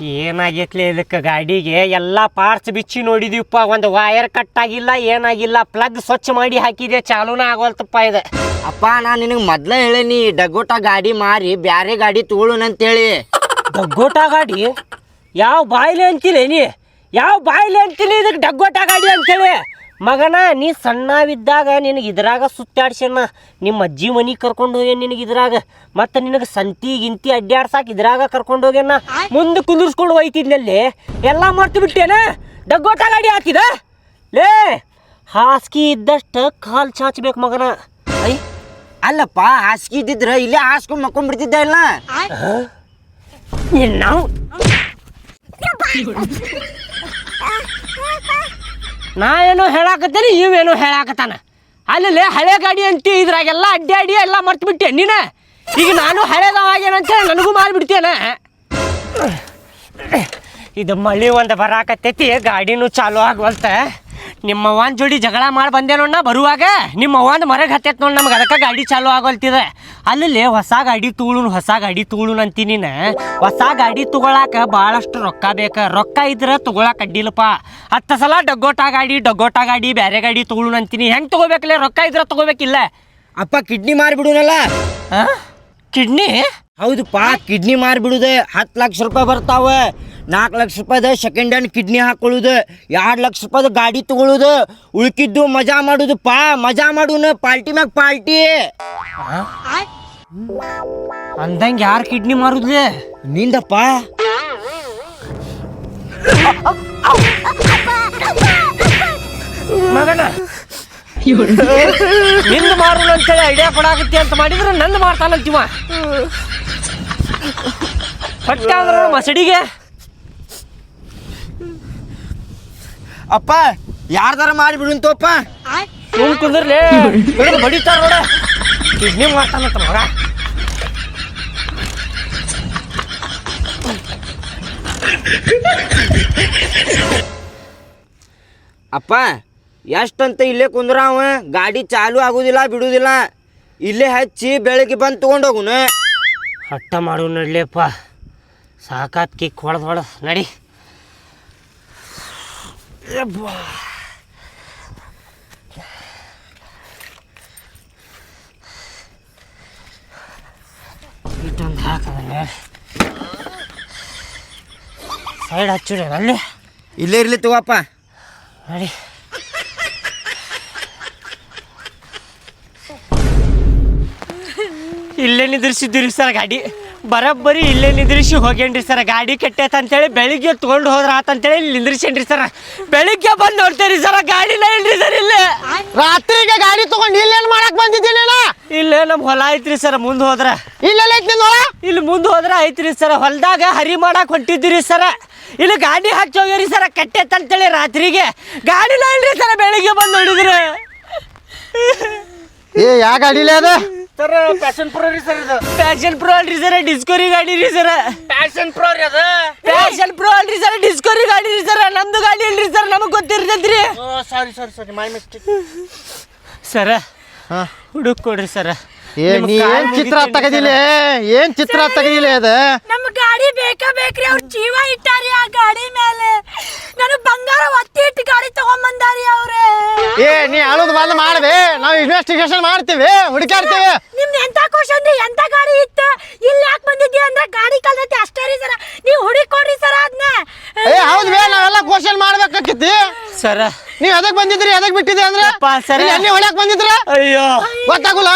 ಏನಾಗೈತ್ಲಿ ಇದಕ್ಕೆ ಗಾಡಿಗೆ? ಎಲ್ಲ ಪಾರ್ಟ್ಸ್ ಬಿಚ್ಚಿ ನೋಡಿದೀವಪ್ಪ ಒಂದು ವೈರ್ ಕಟ್ ಆಗಿಲ್ಲ ಏನಾಗಿಲ್ಲ ಪ್ಲಗ್ ಸ್ವಚ್ಛ ಮಾಡಿ ಹಾಕಿದೆ ಚಾಲೂನ ಆಗೋಲ್ತಪ್ಪ ಇದೆ. ಅಪ್ಪ ನಾನು ನಿನಗೆ ಮೊದ್ಲ ಹೇಳೀನಿ ಡಗ್ಗೋಟ ಗಾಡಿ ಮಾರಿ ಬ್ಯಾರೆ ಗಾಡಿ ತಗೊಳುನಂತೇಳಿ ಡಗ್ಗೋಟ ಗಾಡಿ? ಯಾವ ಬಾಯ್ಲೆ ಅಂತಿಲ್ಲ ನೀ? ಯಾವ ಬಾಯ್ಲೆ ಅಂತಿಲ್ಲ ಇದಕ್ಕೆ ಡಗ್ಗೋಟ ಗಾಡಿ ಅಂತೇಳಿ? ಮಗನ ನೀ ಸಣ್ಣವಿದ್ದಾಗ ನಿನಗೆ ಇದ್ರಾಗ ಸುತ್ತಾಡ್ಸ್ಯಣ್ಣ ನಿಮ್ಮ ಅಜ್ಜಿ ಮನಿಗೆ ಕರ್ಕೊಂಡು ಹೋಗ್ಯಾನ ನಿನಗೆ ಇದ್ರಾಗ. ಮತ್ತು ನಿನಗೆ ಸಂತಿ ಗಿಂತಿ ಅಡ್ಡಾಡ್ಸಾಕ ಇದ್ರಾಗ ಕರ್ಕೊಂಡು ಹೋಗ್ಯಾನ. ಮುಂದೆ ಕುಂದಿರ್ಸ್ಕೊಂಡು ಹೋಯ್ತಿದ್ನಲ್ಲಿ. ಎಲ್ಲ ಮರ್ತು ಬಿಟ್ಟೇನ? ಡಗ್ಗೋಟ ಗಾಡಿ ಹಾಕಿದ? ಲೇ ಹಾಸಿಗೆ ಇದ್ದಷ್ಟು ಕಾಲು ಚಾಚ್ಬೇಕು ಮಗನ. ಐ ಅಲ್ಲಪ್ಪ ಹಾಸಿಗೆ ಇದ್ದಿದ್ರೆ ಇಲ್ಲೇ ಹಾಸ್ಕೊಂಡು ಮಕ್ಕೊಂಡ್ಬಿಡ್ತಿದ್ದ ಇಲ್ಲ? ನಾವು ನಾ ಏನೋ ಹೇಳಾಕತ್ತೇನೆ ಇವೇನೋ ಹೇಳಾಕತ್ತಾನ. ಅಲ್ಲಿ ಹಳೆ ಗಾಡಿ ಅಂತಿ, ಇದ್ರಾಗೆಲ್ಲ ಅಡ್ಡಾಡಿ ಎಲ್ಲ ಮರ್ತು ಬಿಟ್ಟೆ ನೀನ. ಈಗ ನಾನು ಹಳೇದವಾಗೇನಂತ ನನಗೂ ಮಾರಿಬಿಡ್ತೇನೆ ಇದು ಮಳಿ ಒಂದು ಬರಾಕತ್ತೈತಿ, ಗಾಡಿನೂ ಚಾಲು ಆಗವಲ್ತ. ನಿಮ್ಮ ಅವ್ವನ ಜೋಡಿ ಜಗಳ ಮಾಡಿ ಬಂದೆ ನೋಡ ಬರುವಾಗ? ನಿಮ್ಮ ಅವ್ವಂದು ಮರಗೆ ಹತ್ತೈತೆ ನೋಡಿ ನಮ್ಗೆ. ಅದಕ್ಕೆ ಗಾಡಿ ಚಾಲು ಆಗೋಲ್ತಿದೆ. ಅಲ್ಲಿ ಹೊಸ ಗಾಡಿ ತಗೊಳುನ್ ಹೊಸ ಗಾಡಿ ತಗೊಳುನ್ ಅಂತೀನಿ ನೀನು ಹೊಸ ಗಾಡಿ ತಗೊಳಾಕ ಭಾಳಷ್ಟು ರೊಕ್ಕ ಬೇಕು. ರೊಕ್ಕ ಇದ್ರೆ ತಗೊಳಕ್ಕೆ ಅಡ್ಡಿಲ್ಲಪ್ಪ. ಹತ್ತು ಸಲ ಡಗ್ಗೋಟ ಗಾಡಿ ಡಗ್ಗೋಟ ಗಾಡಿ ಬೇರೆ ಗಾಡಿ ತಗೊಳುನ್ ಅಂತೀನಿ. ಹೆಂಗೆ ತಗೋಬೇಕಲ್ಲ ರೊಕ್ಕ ಇದ್ರೆ ತಗೋಬೇಕಿಲ್ಲ. ಅಪ್ಪ ಕಿಡ್ನಿ ಮಾರಿಬಿಡೋನಲ್ಲ? ಹಾಂ ಕಿಡ್ನಿ? ಹೌದಪ್ಪ ಕಿಡ್ನಿ ಮಾರ್ಬಿಡುದೆ ಹತ್ತು ಲಕ್ಷ ರೂಪಾಯಿ ಬರ್ತಾವೆ. ನಾಲ್ಕು ಲಕ್ಷ ರೂಪಾಯಿದ ಸೆಕೆಂಡ್ ಹ್ಯಾಂಡ್ ಕಿಡ್ನಿ ಹಾಕೊಳ್ಳೋದು, ಎರಡು ಲಕ್ಷ ರೂಪಾಯ್ದು ಗಾಡಿ ತಗೊಳ್ಳೋದು ಉಳ್ಕಿದ್ದು ಮಜಾ ಮಾಡೋದು ಪಾ, ಮಜಾ ಮಾಡುನ ಪಾಲ್ಟಿ ಮ್ಯಾಗ ಪಾಲ್ಟಿ. ಅಂದಂಗೆ ಯಾರು ಕಿಡ್ನಿ ಮಾರುದ್ಲೆ? ನಿಂದಪ್ಪ. ಮಗನ ನಿಂದು ಮಾರುನು ಅಂತೇಳಿ ಐಡಿಯಾ ಕೊಡಾಕತ್ತಿ ಅಂತ ಮಾಡಿದ್ರೆ ನಂದು ಮಾಡ್ತಾನಂತಿವ ಹೊಟ್ಟೆ ಮಸಡಿಗೆ. ಅಪ್ಪ ಯಾರ್ದಾರ ಮಾಡಿಬಿಡುಂತಪ್ಪ ಸುಮ್ ಕುಂದ್ರಲೇ. ಬಡಿತಾರ ನೋಡ. ಕಿಡ್ನಿ ಮಾಡ್ತಾನಂತ ಮಗ. ಅಪ್ಪ ಎಷ್ಟಂತ ಇಲ್ಲೇ ಕುಂದ್ರ ಅವ. ಗಾಡಿ ಚಾಲು ಆಗುದಿಲ್ಲ ಬಿಡುದಿಲ್ಲ. ಇಲ್ಲೇ ಹಚ್ಚಿ ಬೆಳಗ್ಗೆ ಬಂದು ತಗೊಂಡೋಗುನ. ಹಟ್ಟ ಮಾಡು ನಡ್ಲಿಯಪ್ಪ ಸಾಕಾತ್ ಕಿಕ್ ಹೊಡೆದು ಹೊಡೆದು. ನಡಿ. ಯಬ್ಬಾ. ಇಟ್ಟೊಂದು ಹಾಕದ ಸೈಡ್ ಹಚ್ಚಿಡ ಅಲ್ಲಿ ಇಲ್ಲೇ ಇರ್ಲಿ ತಗೋಪ್ಪ. ನಡಿ. ಇಲ್ಲೇ ನಿದ್ರಿಸಿದ್ದೀರಿ ಸರ್ ಗಾಡಿ. ಬರೋಬ್ಬರಿ ಇಲ್ಲೇ ನಿದ್ರಿಸಿ ಹೋಗ್ಯನ್ರಿ ಸರ್ ಗಾಡಿ ಕೆಟ್ಟೈತೆ ಅಂತೇಳಿ ಬೆಳಿಗ್ಗೆ ತೊಗೊಂಡು ಹೋದ್ರ ಆತಂತೇಳಿ ಇಲ್ಲಿ ನಿಂದ್ರಿಸೇನ್ರಿ ಸರ್. ಬೆಳಿಗ್ಗೆ ಬಂದು ನೋಡ್ತೇರಿ ಸರ್ ಗಾಡಿನ ಇಲ್ರಿ ಸರ್ ಇಲ್ಲೇ? ರಾತ್ರಿಗೆ ಗಾಡಿ ತಗೊಂಡು ಇಲ್ಲೇನ್ ಮಾಡಕ್ ಬಂದಿದ್ದೀನಿ ಇಲ್ಲೇ ನಮ್ಮ ಹೊಲ ಐತ್ರಿ ಸರ್ ಮುಂದೆ ಹೋದ್ರ. ಇಲ್ಲೆಲ್ಲ ಐತಿ ಹೊಲ? ಇಲ್ಲಿ ಮುಂದೆ ಹೋದ್ರ ಐತ್ರಿ ಸರ್ ಹೊಲದಾಗ ಹರಿ ಮಾಡಕ್ ಹೊಂಟಿದ್ದೀರಿ ಸರ. ಇಲ್ಲಿ ಗಾಡಿ ಹಚ್ಚಿ ಹೋಗ್ಯಾರಿ ಸರ ಕೆಟ್ಟೈತೆ ಅಂತೇಳಿ ರಾತ್ರಿಗೆ. ಗಾಡಿನ ಇಲ್ರಿ ಸರ್ ಬೆಳಿಗ್ಗೆ ಬಂದು ನೋಡಿದ್ರಿ? ಏ ಯಾ ಗಾಡಿಲೇ ಅದ? ಸರ್ ಪ್ಯಾಷನ್ ಪ್ರೋ ರೀ ಸರ್ ಇದು. ಪ್ಯಾಷನ್ ಪ್ರೋ ಅಲ್ರಿ ಸರ್ ಡಿಸ್ಕವರಿ ಗಾಡಿ ರೀ ಸರ್. ಪ್ಯಾಷನ್ ಪ್ರೋ ರೀ ಅದು? ಪ್ಯಾಷನ್ ಪ್ರೋ ಅಲ್ರಿ ಸರ್ ಡಿಸ್ಕವರಿ ಗಾಡಿ ರೀ ಸರ್ ನಮ್ದು ಗಾಡಿ ಇಲ್ರಿ ಸರ್ ನಮಗೆ ಗೊತ್ತಿರ್ತೈತ್ರಿ. ಸಾರಿ ಸಾರಿ ಸಾರಿ ಮೈ ಮಿಸ್ಟೇಕ್ ಸರ ಹಾ. ಹುಡುಕ್ ಕೊಡ್ರಿ ಸರ್. ಏ ನೀ ಏನ್ ಚಿತ್ರ ತೆಗದಿಲ್ಲ ಏನ್ ಚಿತ್ರ ತೆಗದಿಲ್ಲ ಅದ? ನಮ್ ಗಾಡಿ ಬೇಕಾ ಬೇಕ್ರಿ? ಅವ್ರ ಜೀವ ಇಟ್ಟಾರಿ ಆ ಗಾಡಿ ಮೇಲೆ. ನಾನು ಬಂಗಾರ ಒತ್ತಿ ಇಟ್ಟು ಗಾಡಿ ತಗೊಂಬಂದಾರಿ ಅವ್ರೆ. ಏ ನೀ ಅಳೋದು ಬಂದ್ ಮಾಡದೆ. ನಾವು ಇನ್ವೆಸ್ಟಿಗೇಷನ್ ಮಾಡ್ತೀವಿ. ಹುಡುಕಾಡ್ತೀವಿ ನಿಮ್ದು ಎಂತ ಕ್ವಶನ್ ಎಂತ ಗಾಡಿ ಇತ್ತು? ಇಲ್ಲಿ ಯಾಕೆ ಬಂದಿದ್ದೀಯ ಅಂದ್ರೆ ಗಾಡಿ ಕಲ್ದೈತಿ ಅಷ್ಟೇ ರೀ ಸರ. ನೀವು ಹುಡುಕೊಡ್ರಿ ಸರ ಅದನ್ನ ಏ ಹೌದ್ ಬೇ ನಾವೆಲ್ಲ ಕ್ವಶನ್ ಮಾಡ್ಬೇಕಾಗಿತ್ತು ಸರ. ನೀವ್ ಎದಕ್ ಬಂದಿದ್ರಿ? ಎದಕ್ ಬಿಟ್ಟಿದ್ರಿ ಅಂದ್ರೆ. ಇಲ್ಲಿ ಎಣ್ಣೆ ಹೊಡ್ಯಾಕ್ ಬಂದಿದ್ರ? ಅಯ್ಯೋ. ಗೊತ್ತಾಗುಲ್ಲ?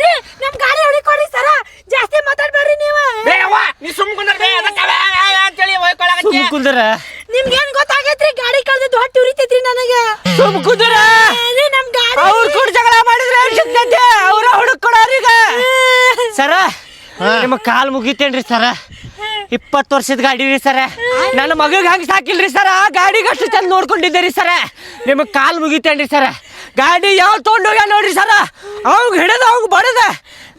ರೀ ನಮ್ ಗಾಡಿ ಹುಡುಕೊಡ್ರಿ ಸರ. ಜಾಸ್ತಿ ಮಾತಾಡ್ಬೇಡ್ರಿ ನೀವು. ಸುಮ್ ಕುಂದ್ರ ನಿಮ್ಗೇನ್ ಗೊತ್ತಾಗೈತ್ರಿ? ಗಾಡಿ ಕಳ್ದಿದ್ದು ಹೊಟ್ಟಿ ಉರಿತೈತ್ರಿ ನನಗೆ. ಸುಮ್ ಕುಂದ್ರ. ರೀ ನಮ್ ಗಾಡಿ? ಅವ್ರ ಕೂಡ ಜಗಳ ಮಾಡಿದ್ರೆ ಸಿಗ್ತೈತೆ ಅವ್ರ ಹುಡುಕ್ ಕೊಡೋರೀಗ ಸರ ನಿಮ್ಮ ಕಾಲ್ ಮುಗಿತೇನ್ರಿ ಸರ? ಇಪ್ಪತ್ತು ವರ್ಷದ ಗಾಡಿ ರೀ ಸರ. ನನ್ನ ಮಗಗೆ ಹಂಗೆ ಸಾಕಿಲ್ರಿ ಸರ? ಗಾಡಿಗೆ ಅಷ್ಟು ಚಂದ ನೋಡ್ಕೊಂಡಿದ್ದೀರಿ ಸರ. ನಿಮಗೆ ಕಾಲ್ ಮುಗಿತೇನ್ರಿ ಸರ? ಗಾಡಿ ಯಾವ ತೊಗೊಂಡೋಗ್ಯ ನೋಡ್ರಿ ಸರ? ಅವ್ಗೆ ಹಿಡಿದು ಅವ್ಗೆ ಬಡದ.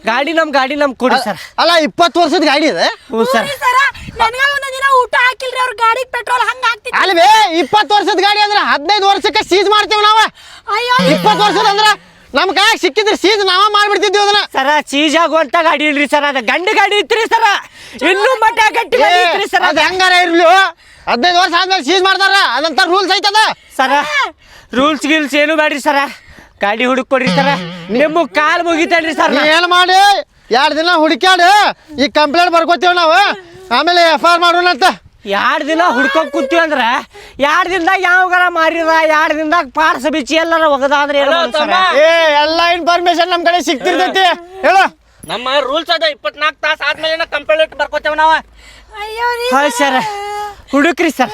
ಗಾಡಿ ನಮ್ಮ ಗಾಡಿ ನಮ್ ಕೊಡಿ ಸರ್. ಅಲ್ಲ ಇಪ್ಪತ್ತು ವರ್ಷದ ಗಾಡಿ ಇದೆ? ಹ್ಞೂ ಸರ್. ರೀ ಸರ ನನಗ ಒಂದ್ ದಿನ ಊಟ ಹಾಕಿಲ್ರಿ ಅವ್ರ ಗಾಡಿಗೆ ಪೆಟ್ರೋಲ್ ಹಂಗ ಹಾಕ್ತಿತ್ತು ಅಲ್ವೇ ಇಪ್ಪತ್ತು ವರ್ಷದ ಗಾಡಿ ಅಂದ್ರೆ ಹದಿನೈದು ವರ್ಷಕ್ಕೆ ಸೀಜ್ ಮಾಡ್ತೀವಿ ನಾವು. ಅಯ್ಯೋ ಇಪ್ಪತ್ತು ವರ್ಷದ ಅಂದ್ರೆ ನಮ್ ಕೈಯಾಗ ಸಿಕ್ಕಿದ್ರೆ ಸೀಜ್ ನಾವ ಮಾಡ್ಬಿಡ್ತಿದ್ವಿ ಅದನ್ನ. ಸರ ಚೀಜ್ ಆಗುವಂತ ಗಾಡಿ ಇಲ್ರಿ ಸರ್. ಅದ ಗಂಡ ಗಾಡಿ ಇತ್ರಿ ಸರ. ಇನ್ನೂ ಮಟ್ಟ ಗಟ್ಟಿ ಗಾಡಿ ಇತ್ರಿ ಸರ್. ಅದ ಹೆಂಗಾರ ಇರ್ಲಿ? ಹದಿನೈದು ವರ್ಷ ಆದ್ಮೇಲೆ ಸೀಜ್ ಮಾಡ್ತಾರ. ಅದಂತ ರೂಲ್ಸ್ ಐತದ? ಸರ ರೂಲ್ಸ್ ಗಿಲ್ಸ್ ಏನು ಬೇಡ್ರಿ ಸರ. ಗಾಡಿ ಹುಡುಕ್ ಕೊಡ್ರಿ ಸರ. ನಿಮ್ಮ ಕಾಲ್ ಮುಗಿತೇನ್ರಿ ಸರ್ ನೀ. ಏನ್ ಮಾಡಿ? ಎರಡು ದಿನ ಹುಡುಕ್ಯಾಡು. ಈ ಕಂಪ್ಲೇಂಟ್ ಬರ್ಕೋತೀವಿ ನಾವು. ಆಮೇಲೆ ಎಫ್ ಆರ್ ಮಾಡೋಣಂತ ಎರಡು ದಿನ ಹುಡ್ಕೊಂಡ್ ಕೂತೀವಿ ಅಂದ್ರ ಎರಡು ದಿನದಾಗ ಯಾವಾಗಾರ ಮಾರಿದ ಎರಡ್ ದಿನದಾಗ ಪಾರ್ಸ ಬಿಚ್ಚಿ ಎಲ್ಲಾರ ಒಗದಾದ್ರೆ ಏನು ಸರ? ಏ ಎಲ್ಲ ಇನ್ಫಾರ್ಮೇಶನ್ ನಮ್ ಕಡೆ ಸಿಕ್ತಿರ್ತೈತಿ ಹೇಳು. ನಮ್ಮ ರೂಲ್ಸ್ ಅದ ಇಪ್ಪತ್ನಾಲ್ಕು ತಾಸು ಆದ್ಮೇಲೆ ಕಂಪ್ಲೇಂಟ್ ಬರ್ಕೋತೇವ್ ನಾವ? ಅಯ್ಯೋ ರೀ ಸರ್. ಹುಡುಕ್ರಿ ಸರ್.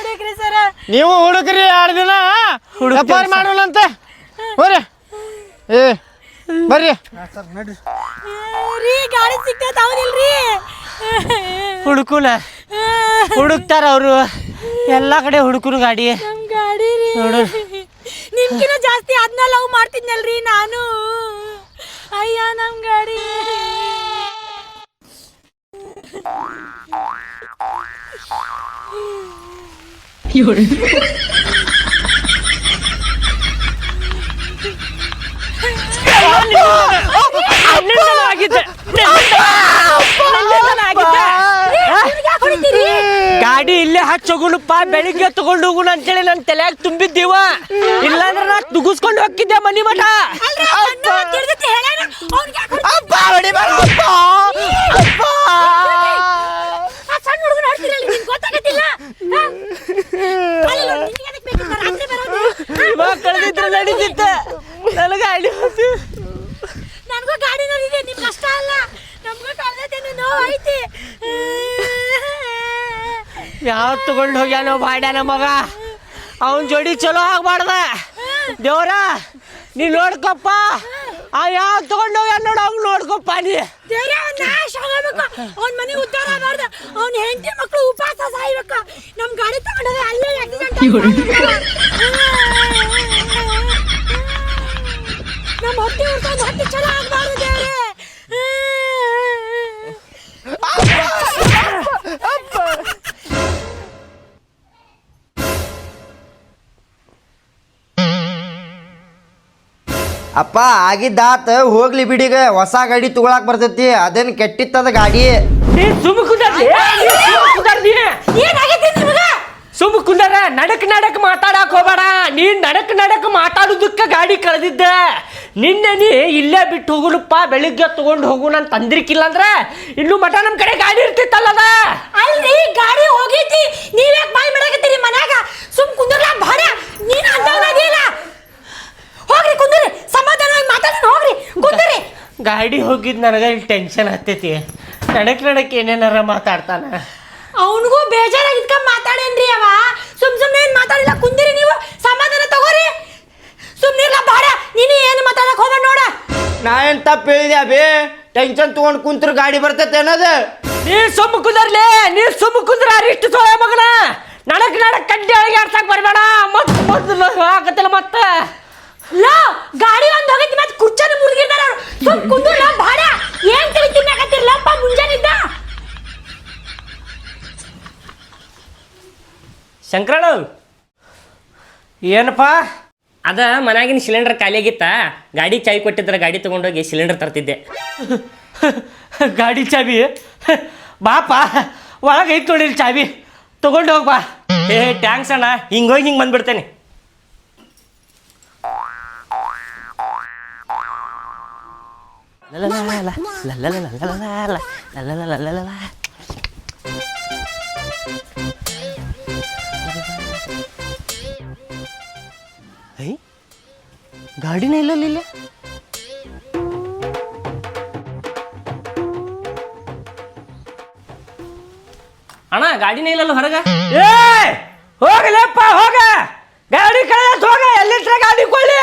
ನೀವು ಹುಡುಕ್ರಿ ಎರಡು ದಿನ ಹುಡುಕ್ತೇವೆ ಮಾಡೋಣ ಅಂತ. ಹೋರಿ. ಏ ಬರ್ರಿ. ರೀ ಗಾಡಿ ಸಿಗ್ತೈತ ಹೌದಿಲ್ರಿ ಹುಡುಕುಲ ಹುಡುಕ್ತಾರ ಅವರು. ಎಲ್ಲಾ ಕಡೆ ಹುಡುಕರು ಗಾಡಿ. ನಮ್ ಗಾಡಿ ರೀ. ನೋಡು. ನಿಮ್ಕಿನ ಜಾಸ್ತಿ ಅದನ್ನ ಲವ್ ಮಾಡ್ತಿದ್ನಲ್ರಿ ನಾನು. ಅಯ್ಯ ನಮ್ ಗಾಡಿ. ಗಾಡಿ ಇಲ್ಲೇ ಹಚ್ಚೋಗುಣಪ್ಪ, ಬೆಳಿಗ್ಗೆ ತಗೊಂಡು ಹೋಗುಣ ಅಂತೇಳಿ ನನ್ನ ತಲೆಯಾಗ ತುಂಬಿದ್ದೀವ. ಇಲ್ಲಾಂದ್ರೆ ನಾ ತುಗಿಸ್ಕೊಂಡು ಹೋಗಿದ್ದೆ ಮನಿ ಮಠ ಅಲ್ರಿ, ಆ ಸಣ್ಣ ಮಾತ್ ಹಿಡ್ದಿತ್ತು ಹೇಳೇನ? ಅವ್ನ್ಗ್ ಯಾಕ್ ಹೊಡಿತೀರಿ? ಆ ಸಣ್ಣ ಹುಡುಗನ ಹೊಡ್ತೀರಲ್ಲ, ನಿಮ್ಗ್ ಗೊತ್ತಾಗತ್ತಿಲ್ಲ? ಹಾ? ಅಲ್ಲಿ ನೋಡಿ, ನಿಮ್ಗ್ ಎದಕ್ ಬೇಕಿತ್ತು? ರಾತ್ರಿ ಬರೋದು? ಇವಾಗ ಕಳೆದಿದ್ರೆ ನಡೀತಿತ್ತ ನನ್ನ ಗಾಡಿ ಹೋಯ್ತು. ನನ್ಗೂ ಗಾಡಿ ನೋಡಿದೆ ನಿಮ್ಗೆ ಅಷ್ಟ ಅಲ್ಲ ನಮ್ಗೂ ಕಳ್ದೈತೇನೋ ನೋವು ಐತಿ ಯಾವ ತಗೊಂಡು ಹೋಗ್ಯಾನೋ ಬಾಡ್ಯಾನ ಮಗ? ಅವನ್ ಜೋಡಿ ಚಲೋ ಆಗ್ಬಾರ್ದ. ದೇವ್ರ ನೀ ನೋಡ್ಕೊಪ್ಪ. ಆ ಯಾವ ತಗೊಂಡು ಹೋಗ್ಯಾನ ನೋಡು ಅವ್ನು ನೋಡ್ಕೊಪ್ಪ ನೀ. ದೇವ್ರೇ ಅವ್ನ್ ನಾಶ ಆಗಬೇಕು. ಅವ್ನ ಮನೆ ಉದ್ದಾರ ಆಗಬಾರ್ದ. ಅವ್ನ ಹೆಂಡತಿ ಮಕ್ಕಳು ಉಪವಾಸ ಸಾಯ್ಬೇಕು. ನಮ್ಮ ಗಾಡಿ ತಗೊಂಡೋದ್ರೆ ಅಲ್ಲೇ ನಮ್ಮ ಹೊಟ್ಟೆ ಹೊಟ್ಟೆ ಚಲೋ ಆಗ್ಬಾರ್ದು ದೇವ್ರೇ. ಅಪ್ಪ ಆಗಿದ್ದಾತ ಹೋಗ್ಲಿ ಬಿಡಿಗ ಹೊಸ ಗಾಡಿ ತಗೊಳಕ್ ಬರ್ತೈತಿ. ಅದೇನ್ ಕೆಟ್ಟಿತ್ತದ ಗಾಡಿ? ಕುಂದರ್ಲಿ. ಕುಂದರ್ಲಿ. ನಿಮ್ಗ? ಸುಮ್ಮ ಕುಂದರ ನಡಕ್ ನಡಕ್ ಮಾತಾಡಕ್ ಹೋಗ್ಬೇಡ. ನೀನ್ ನಡಕ್ ನಡಕ್ ಮಾತಾಡುದಕ್ಕ ಗಾಡಿ ಕಳೆದಿದ್ದ. ನಿನ್ನೆ ನೀ ಇಲ್ಲೇ ಬಿಟ್ಟು ಹೋಗುಣಪ್ಪ. ಬೆಳಿಗ್ಗೆ ತಗೊಂಡು ಹೋಗು ನಾನು ತಂದಿರ್ಕಿಲ್ಲ ಅಂದ್ರೆ. ಇನ್ನು ಮಠ ನಮ್ ಕಡೆ ಗಾಡಿ ಇರ್ತಿತ್ತಲ್ಲದ ಅಲ್ರಿ ಗಾಡಿ ಹೋಗೈತಿ. ನೀವ್ಯಾಕ್ ಬಾಯ್ ಮಾಡಕತ್ತೀರಿ ಮನ್ಯಾಗ? ಸುಮ್ ಕುಂದರ್ಲಾ ಭಾರ ನೀನು ಅಂತಲ್ಲ ಹೋಗ್ರಿ ಕುಂದ್ರಿ. ಸಮಾಧಾನವಾಗಿ ಮಾತಾಡೋಣ ಹೋಗ್ರಿ. ಕುಂದ್ರಿ. ಗಾಡಿ ಹೋಗಿದ್ ನನಗೆ ಇಲ್ಲಿ ಟೆನ್ಷನ್ ಹತ್ತೈತಿ ನಡಕ್ ನಡಕ್ ಏನೇನಾರ ಮಾತಾಡ್ತಾನ. ಅವನಿಗೂ ಬೇಜಾರಾಗಿದ್ಕ ಮಾತಾಡೇನ್ರಿ ಅವ? ಸುಮ್ ಸುಮ್ನೆ ಏನ್ ಮಾತಾಡಿಲ್ಲ ಕುಂದಿರಿ ನೀವು. ಸಮಾಧಾನ ತಗೋರಿ. ಸುಮ್ನಿರ್ಲ ಬಾಡ. ನೀನು ಏನು ಮಾತಾಡಕ್ ಹೋಗ ನೋಡ. ನಾ ಏನ್ ತಪ್ಪು ಹೇಳಿದೆ ಅಬೇ ಟೆನ್ಷನ್ ತಗೊಂಡ್ ಕುಂತ್ರ ಗಾಡಿ ಬರ್ತೈತೆ ಅನ್ನೋದು. ನೀ ಸುಮ್ಮ ಕುಂದರ್ಲೇ ನೀ ಸುಮ್ಮ ಕುಂದ್ರ ಅರಿಷ್ಟು ಸೋಯ ಮಗನ ನಡಕ್ ನಡಕ್ ಕಡ್ಡಿ ಒಳಗೆ ಆಡ್ಸಕ್ ಬರ್ಬೇಡ ಮತ್ ಮೊದ್ಲು ಆಗತ್ತಿಲ್ಲ ಮತ್ತ ಲೋ ಗಾಡಿ ಒಂದ್ ಹೋಗೈತಿ ಮತ್ ಕುರ್ಚನ ಮುರಿಗಿರ್ತಾರ ಅವ್ರು ಸುಮ್ ಕುಂದ್ರಲ್ಲ ಬಾಡ ಏನ್ ತಿಳಿ ತಿನ್ನಕತ್ತಿರ್ಲಪ್ಪ ಮುಂಜಾನಿದ್ದ ಶಂಕರಣ್ಣ ಏನಪ್ಪ ಅದ ಮನ್ಯಾಗಿನ ಸಿಲಿಂಡರ್ ಖಾಲಿಯಾಗಿತ್ತ ಗಾಡಿ ಚಾವಿ ಕೊಟ್ಟಿದ್ರೆ ಗಾಡಿ ತಗೊಂಡೋಗಿ ಸಿಲಿಂಡರ್ ತರ್ತಿದ್ದೆ ಗಾಡಿ ಚಾವಿ ಬಾಪ ಒಳಗೆ ಐತ್ ನೋಡಿರಿ ಚಾವಿ ತಗೊಂಡು ಹೋಗ್ ಬಾ ಏ ಟ್ಯಾಂಕ್ಸ್ ಅಣ್ಣ ಹಿಂಗೋಗಿ ಹಿಂಗೆ ಬಂದ್ಬಿಡ್ತೇನೆ ಐ ಗಾಡಿನೇ ಇಲ್ಲಲ್ಲ ಇಲ್ಲಿ ಅಣ್ಣ ಗಾಡಿನೇ ಇಲ್ಲಲ್ಲ ಹೊರಗ ಏ ಹೋಗಲಪ್ಪ ಹೋಗ ಗಾಡಿ ಕಡೆ ಹೋಗ ಎಲ್ಲಿಟ್ರೆ ಗಾಡಿ ಕೊಳ್ಳಿ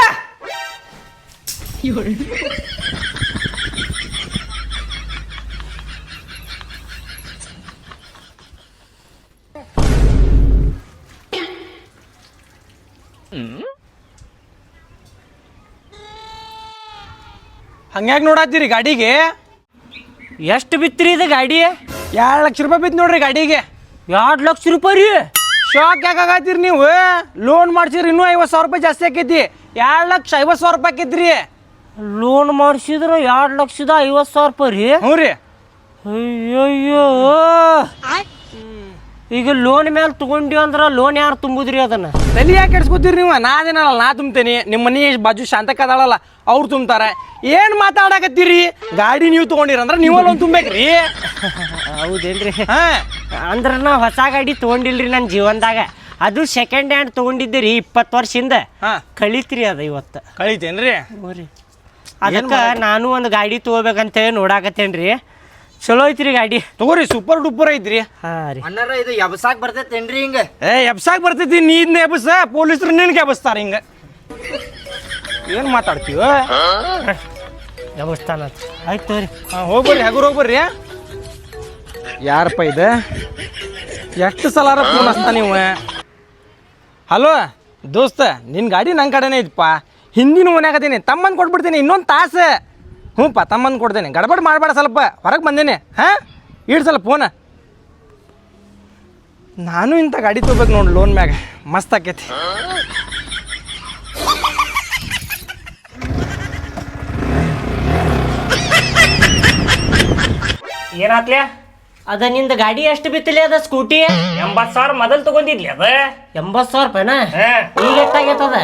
ಹಂಗ್ಯಾಕ್ ನೋಡತ್ತೀರಿ ಗಾಡಿಗೆ? ಎಷ್ಟು ಬಿತ್ರಿ ಇದು ಗಾಡಿ? ಎರಡು ಲಕ್ಷ ರೂಪಾಯಿ ಬಿತ್ತು ನೋಡ್ರಿ ಗಾಡಿಗೆ. ಎರಡು ಲಕ್ಷ ರೂಪಾಯಿ ರೀ? ಶಾಕ್ ಯಾಕಾಗತ್ತೀರಿ ನೀವು? ಲೋನ್ ಮಾಡ್ಸಿರಿ ಇನ್ನೂ ಐವತ್ತು ಸಾವಿರ ರೂಪಾಯಿ ಜಾಸ್ತಿ ಆಕೈತಿ. ಎರಡು ಲಕ್ಷ ಐವತ್ತು ಸಾವಿರ ರೂಪಾಯಿ ಆಕೈತ್ರಿ. ಲೋನ್ ಮಾಡಿಸಿದ್ರೆ ಎರಡು ಲಕ್ಷದ ಐವತ್ತು ಸಾವಿರ ರೂಪಾಯಿ ರೀ? ಹ್ಞೂ ರೀ. ಅಯ್ಯಯ್ಯೋ. ಈಗ ಲೋನ್ ಮೇಲೆ ತಗೊಂಡಿವಿ ಅಂದ್ರೆ ಲೋನ್ ಯಾರು ತುಂಬುದ್ರಿ ಅದನ್ನ? ತಲೆ ಯಾಕೆ ಕೆಡ್ಸ್ಕೊತೀರಿ ನೀವು? ನಾ ಅದೇನಲ್ಲ ನಾ ತುಂಬ್ತೇನೆ. ನಿಮ್ಮ ಮನೆ ಬಾಜು ಶಾಂತಕ್ಕ ಅದಾಳಲ್ಲ ಅವ್ರು ತುಂಬ್ತಾರೆ. ಏನು ಮಾತಾಡಕತ್ತೀರಿ? ಗಾಡಿ ನೀವು ತೊಗೊಂಡಿರ ಅಂದ್ರೆ ನೀವು ಲೋನ್ ತುಂಬೇಕ್ರಿ ಹೌದೇನ್ರಿ? ಹಾಂ. ಅಂದ್ರೆ ನಾ ಹೊಸ ಗಾಡಿ ತಗೊಂಡಿಲ್ರಿ ನನ್ನ ಜೀವನದಾಗ. ಅದು ಸೆಕೆಂಡ್ ಹ್ಯಾಂಡ್ ತಗೊಂಡಿದ್ದೆ ರೀ ಇಪ್ಪತ್ತು ವರ್ಷದಿಂದ ಹಾಂ. ಕಳಿತ್ರಿ ಅದು ಇವತ್ತು. ಕಳೀತೇನ್ರಿ? ಅದಕ್ಕೆ ನಾನು ಒಂದು ಗಾಡಿ ತೊಗೋಬೇಕಂತೇಳಿ ನೋಡಾಕತ್ತೇನ್ರಿ. ಚಲೋ ಐತ್ರಿ ಗಾಡಿ. ತಗೋರಿ ಸೂಪರ್ ಡೂಪರ್ ಐತ್ರಿ. ಹಾಂ ರೀ. ಅಣ್ಣಾರ ಇದು ಎಬ್ಸಾಕ್ ಬರ್ತೈತೇನ್ರಿ ಹಿಂಗ? ಏ ಎಬ್ಸಾಕ್ ಬರ್ತೈತಿ ನೀನ್ ಎಬ್ಸ ಪೊಲೀಸರು ನಿನ್ಗೆ ಎಬ್ಸ್ತಾರ ಹಿಂಗ. ಏನು ಮಾತಾಡ್ತೀವ ವ್ಯವಸ್ಥಾನ ಆಯ್ತು ತಗೋರಿ. ಹಾ ಹೋಗ್ಬರ್ರಿ ಹಗುರ್ ಹೋಗ್ಬರ್ರಿ ಯಾರಪ್ಪ ಇದು? ಎಷ್ಟು ಸಲಾರ ಫೋನ್ ಹಚ್ತಾ ನೀವು ಹಲೋ ದೋಸ್ತ ನಿನ್ನ ಗಾಡಿ ನನ್ನ ಕಡೆನೇ ಐತಪ್ಪ ಹಿಂದಿನ ಮನ್ಯಾಗದೀನಿ ತಮ್ಮನ್ ಕೊಟ್ಬಿಡ್ತೀನಿ ಇನ್ನೊಂದು ತಾಸು. ಹ್ಞೂಪ್ಪ ತಮ್ಮಂದು ಕೊಡ್ತೇನೆ. ಗಡಬಡ್ ಮಾಡಬೇಡ ಸ್ವಲ್ಪ. ಹೊರಗೆ ಬಂದೇನೆ. ಹಾಂ? ಇಡ್ ಸ್ವಲ್ಪ ಫೋನ ನಾನು ಇಂಥ ಗಾಡಿ ತೊಗೋಬೇಕು ನೋಡಿ ಲೋನ್ ಮ್ಯಾಗ. ಮಸ್ತ್ ಆಕೈತಿ. ಏನಾತ್ಲೆ? ಅದ ನಿಂದ ಗಾಡಿ ಎಷ್ಟು ಬಿತ್ತಲಿ ಅದ ಸ್ಕೂಟಿ? ಎಂಬತ್ ಸಾವಿರ ಮೊದಲ್ ತಗೊಂಡಿದ್ಲಿ ಅದ? ಎಂಬತ್ ಸಾವಿರ ರೂಪಾಯಿನ. ಈಗ ಎಷ್ಟಾಗೈತದ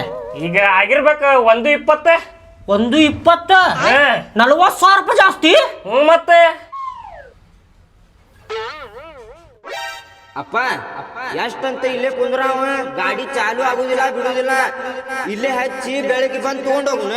ಈಗ ಆಗಿರ್ಬೇಕ ಒಂದು ಇಪ್ಪತ್ತ. ಒಂದು ಇಪ್ಪತ್ತ ಏ. ನಲವತ್ತು ಸಾವಿರ ರೂಪಾಯಿ ಜಾಸ್ತಿ? ಹ್ಞೂ ಮತ್ತೆ. ಅಪ್ಪ ಎಷ್ಟಂತ ಇಲ್ಲೇ ಕುಂದ್ರ ಅವ? ಗಾಡಿ ಚಾಲು ಆಗುದಿಲ್ಲ ಬಿಡುದಿಲ್ಲ. ಇಲ್ಲೇ ಹಚ್ಚಿ ಬೆಳಗ್ಗೆ ಬಂದು ತಗೊಂಡ್ ಹೋಗುಣ